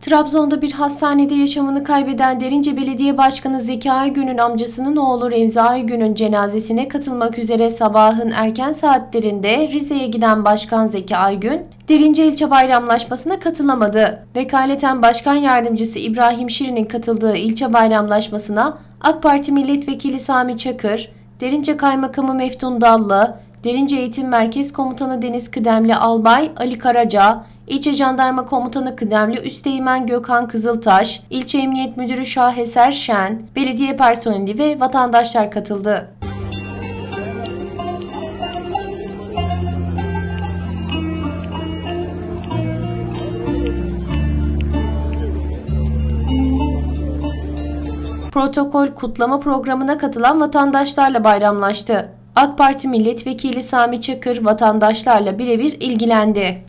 Trabzon'da bir hastanede yaşamını kaybeden Derince Belediye Başkanı Zeki Aygün'ün amcasının oğlu Remzi Aygün'ün cenazesine katılmak üzere sabahın erken saatlerinde Rize'ye giden Başkan Zeki Aygün, Derince ilçe bayramlaşmasına katılamadı. Vekaleten Başkan Yardımcısı İbrahim Şirin'in katıldığı ilçe bayramlaşmasına AK Parti Milletvekili Sami Çakır, Derince Kaymakamı Meftun Dallı, Derince Eğitim Merkez Komutanı Deniz Kıdemli Albay Ali Karaca, İlçe Jandarma Komutanı Kıdemli Üsteğmen Gökhan Kızıltaş, İlçe Emniyet Müdürü Şaheser Şen, belediye personeli ve vatandaşlar katıldı. Protokol kutlama programına katılan vatandaşlarla bayramlaştı. AK Parti Milletvekili Sami Çakır vatandaşlarla birebir ilgilendi.